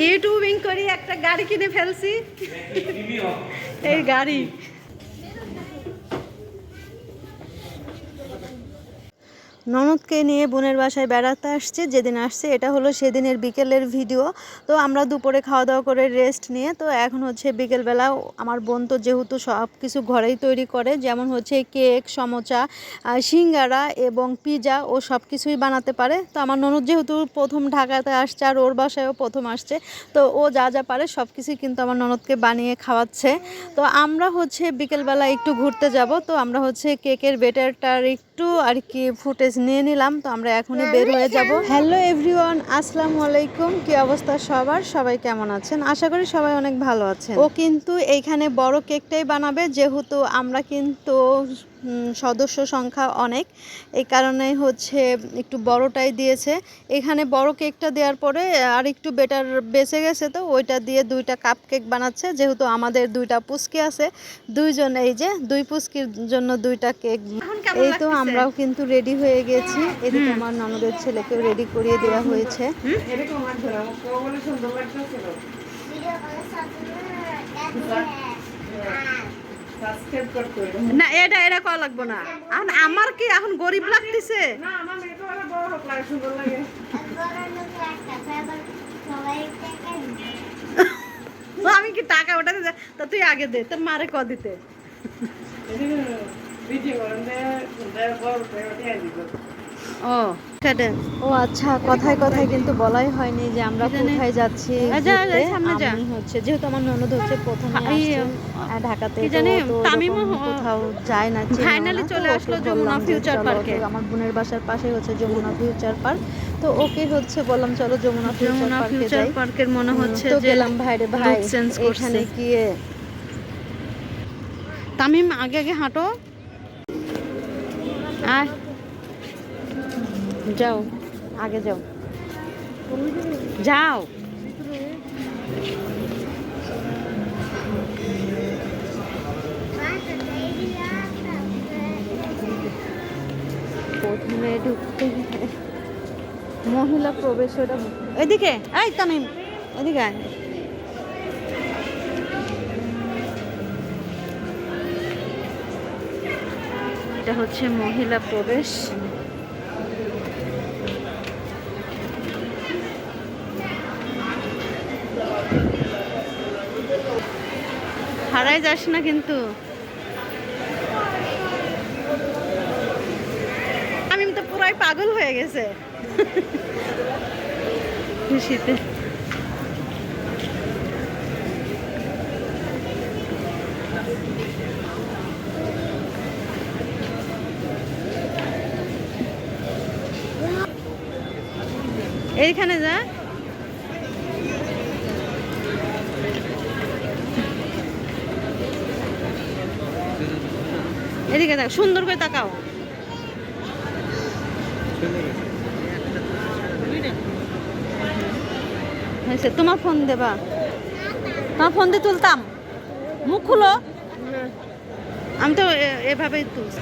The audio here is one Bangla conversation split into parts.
ইউটিউবিং করি একটা গাড়ি কিনে ফেলছি এই গাড়ি ননদকে নিয়ে বোনের বাসায় বেড়াতে আসছে, যেদিন আসছে এটা হলো সেদিনের বিকেলের ভিডিও। তো আমরা দুপুরে খাওয়া দাওয়া করে রেস্ট নিয়ে, তো এখন হচ্ছে বিকেলবেলা আমার বোন তো যেহেতু সব কিছু ঘরেই তৈরি করে, যেমন হচ্ছে কেক সমোচা সিঙ্গারা এবং পিজা ও সব কিছুই বানাতে পারে। তো আমার ননদ যেহেতু প্রথম ঢাকাতে আসছে আর ওর বাসায়ও প্রথম আসছে, তো ও যা যা পারে সব কিছুই কিন্তু আমার ননদকে বানিয়ে খাওয়াচ্ছে। তো আমরা হচ্ছে বিকেলবেলা একটু ঘুরতে যাব, তো আমরা হচ্ছে কেকের বেটারটার একটু আর কি ফুটেজ নিয়ে নিলাম তো আমরা এখনই বের হয়ে যাব। হ্যালো এভরিওয়ান আসসালামু আলাইকুম। কি অবস্থা সবার? সবাই কেমন আছেন? আশা করি সবাই অনেক ভালো আছেন। ও কিন্তু এইখানে বড় কেকটাই বানাবে যেহেতু আমরা কিন্তু সদস্য সংখ্যা অনেক। এই কারণে হচ্ছে একটু বড়টাই দিয়েছে। এখানে বড় কেকটা দেওয়ার পরে আর একটু বেটার বেঁচে গেছে তো ওইটা দিয়ে দুইটা কাপ কেক বানাচ্ছে। যেহেতু আমাদের দুইটা পুস্কি আছে দুইজন এই যে দুই পুস্কির জন্য দুইটা কেক। এই তো আমরাও কিন্তু রেডি হয়ে গেছি। এদিকে আমার ননদের ছেলেকেও রেডি করিয়ে দেওয়া হয়েছে। সুন্দর না এটা এটা লাগবো না। এখন আমার কি এখন গরিব লাগতেছে? আমি কি টাকা ওটাতে দিতে তা তুই আগে দে তোর মারে ক দিতে? ভিডিও ও ও আচ্ছা কথায় কথায় কিন্তু বলাই হয়নি যে আমরা কোথায় যাচ্ছি। আমি হচ্ছে যেহেতু আমার ননদ হচ্ছে প্রথমে আসছে ঢাকাতে কোথাও যায় না। তো চলে আসলো যমুনা ফিউচার পার্কে। আমার বোনের বাসার পাশে হচ্ছে যমুনা ফিউচার পার্ক তো ওকে হচ্ছে বললাম চলো যমুনা ফিউচার যমুনা পার্কে ফিউচার যাই পার্কের মনে হচ্ছে তো গেলাম ভাইরে ভাই। এখানে গিয়ে তামিম আগে আগে হাঁটো আয় যাও, আগে যাও। যাও। প্রথমে ঢুকতে মহিলা প্রবেশ ওটা এদিকে, এই তামিম, এদিকে এটা হচ্ছে মহিলা প্রবেশ। হারাই যাস না কিন্তু। আমি তো পুরাই পাগল হয়ে গেছে। খুশিতে। এইখানে যা। এদিকে দেখ, সুন্দর করে তাকাও। তোমার ফোন দেবা তোমার ফোন দিয়ে তুলতাম। মুখ খুলো। আমি তো এভাবেই তুলছি।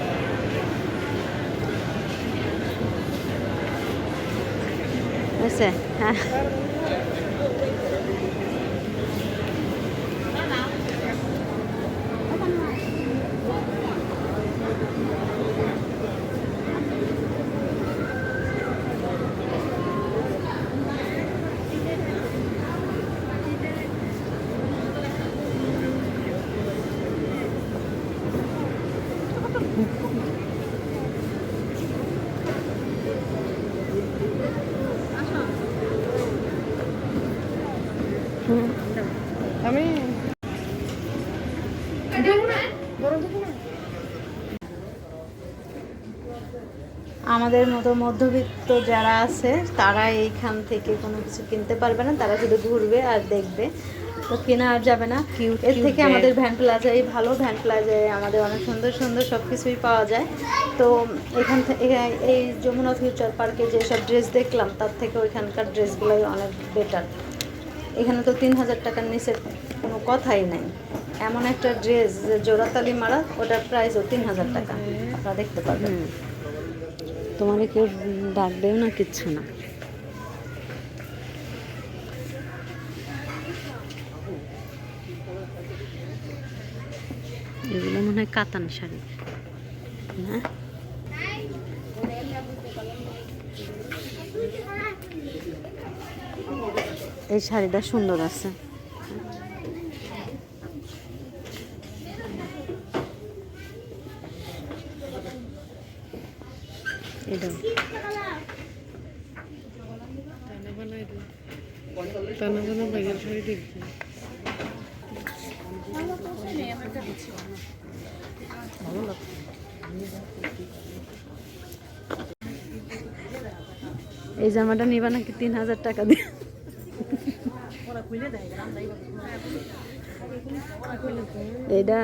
হ্যাঁ। আমি আমাদের মতো মধ্যবিত্ত যারা আছে তারা এইখান থেকে কোনো কিছু কিনতে পারবে না। তারা শুধু ঘুরবে আর দেখবে। তো কেনা আর যাবে না। Cute, এর থেকে আমাদের ভ্যান প্লাজাই ভালো। ভ্যান প্লাজায় আমাদের অনেক সুন্দর সুন্দর সব কিছুই পাওয়া যায়। তো এখান থেকে এই যমুনা ফিউচার পার্কে যেসব ড্রেস দেখলাম তার থেকে ওইখানকার ড্রেসগুলোই অনেক বেটার এখানে তো তিন হাজার টাকার নিচে কোনো কথাই নাই। এমন একটা ড্রেস যে জোড়াতালি মারা, ওটার প্রাইসও তিন হাজার টাকা। আপনারা দেখতে পাবেন তোমার কেউ ডাকবেও না, কিচ্ছু না। এগুলো মনে হয় কাতান শাড়ি। হ্যাঁ? এই শাড়িটা সুন্দর আছে। শাড়ি এই জামাটা নিবা নাকি তিন হাজার টাকা দিয়ে? এটা,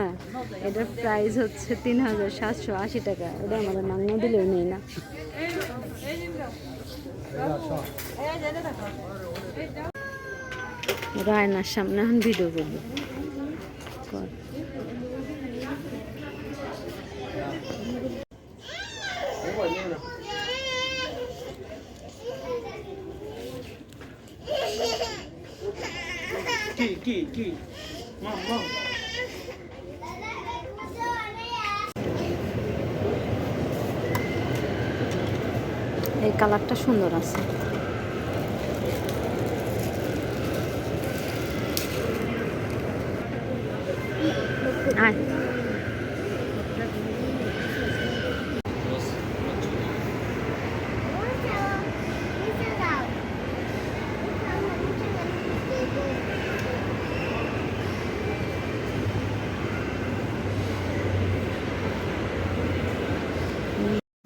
এটার প্রাইস হচ্ছে তিন হাজার সাতশো আশি টাকা। এটা আমাদের মান্য দিলেও নেই না। রায়নার সামনে এখন ভিডিও করব। কি কি? মা এই কালারটা সুন্দর আছে।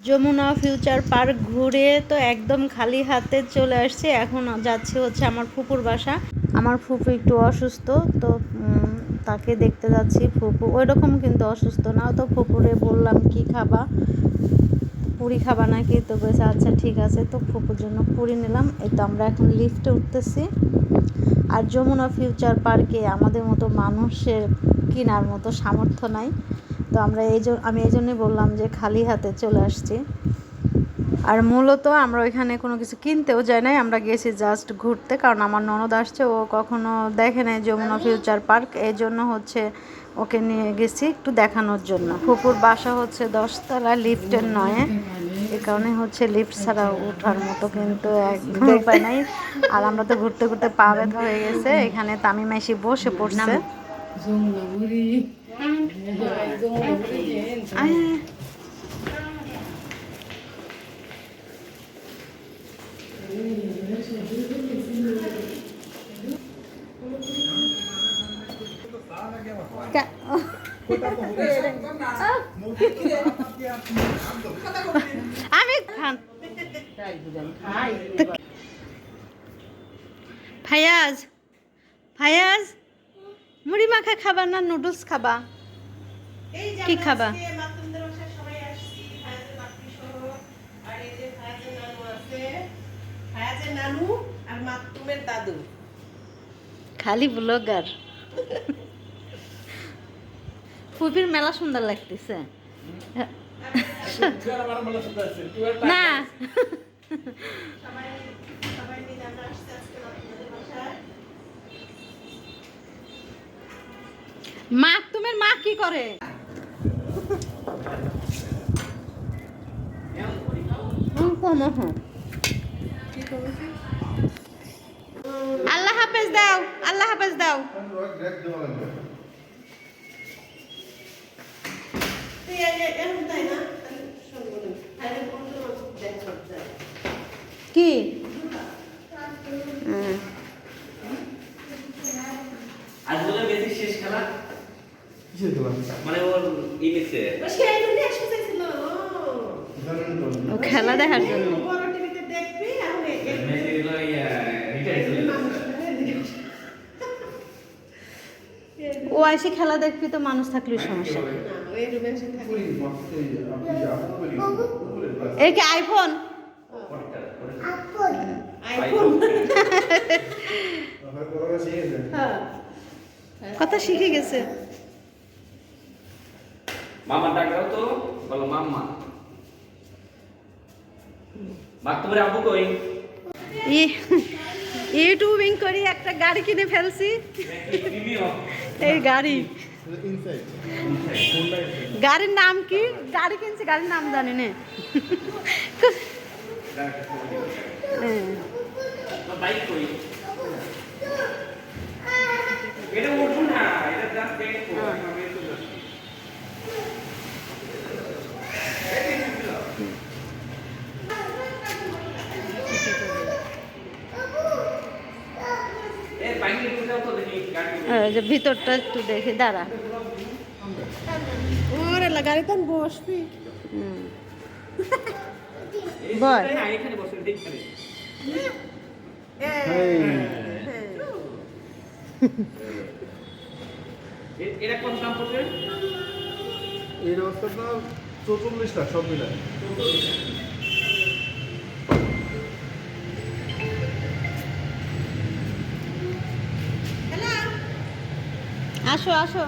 যমুনা ফিউচার পার্ক ঘুরে তো একদম খালি হাতে চলে আসছে। এখন যাচ্ছে হচ্ছে আমার ফুপুর বাসা। আমার ফুপু একটু অসুস্থ, তো তাকে দেখতে যাচ্ছি ফুপু। ওই রকম কিন্তু অসুস্থ না, তো ফুপুরে বললাম কি খাবা? পুরি খাবা নাকি? তো বলেছে আচ্ছা ঠিক আছে। তো ফুপুর জন্য পুরি নিলাম। এই তো আমরা এখন লিফটে উঠতেছি। আর যমুনা ফিউচার পার্কে আমাদের মতো মানুষের কেনার মতো সামর্থ্য নাই। তো আমরা এই আমি এই জন্যই বললাম যে খালি হাতে চলে আসছি। আর মূলত আমরা ওইখানে কোনো কিছু কিনতেও যাই নাই, আমরা গেছি জাস্ট ঘুরতে, কারণ আমার ননদ আসছে, ও কখনো দেখে নাই যমুনা ফিউচার পার্ক, এই জন্য হচ্ছে ওকে নিয়ে গেছি একটু দেখানোর জন্য। ফুপুর বাসা হচ্ছে দশতলা, লিফটের নয়, এ কারণে হচ্ছে লিফট ছাড়া ওঠার মতো কিন্তু একদম উপায় নাই। আর আমরা তো ঘুরতে ঘুরতে পা ব্যথা হয়ে গেছে, এখানে তামিম এসে বসে পড়ছে। আয়। কা- আমি খান তো- ফায়াজ ফায়াজ মুড়ি মাখা খাবা না নুডলস খাবা? কি খাবা? খালি ব্লগার। ফুপির মেলা সুন্দর লাগতেছে। না। মা তোমার মা কি করে? আল্লাহ হাফেজ দাও আল্লাহ হাফেজ দাও। কি? মানে ওর ইংলিশে ও। খেলা দেখার জন্য ও এসে খেলা দেখবি তো মানুষ থাকলে সমস্যা। নেই এর কি আইফোন? কথা শিখে গেছে। মামা ডাক তো বলো মাম্মা। বাক আব্বু কই? ই- ইউটিউবিং করি একটা গাড়ি কিনে ফেলছি। এই গাড়ি? গাড়ির নাম কি? গাড়ি কিনছি গাড়ির নাম জানি না। এটা উঠবো না এটা জাস্ট যে ভিতরটা একটু দেখি দাঁড়া। ওরে লা গাড়িতে বসবি। বল। এটা কত দাম পড়বে? এই রাস্তাটা চৌচল্লিশটা সব মিলায় আসো আসো।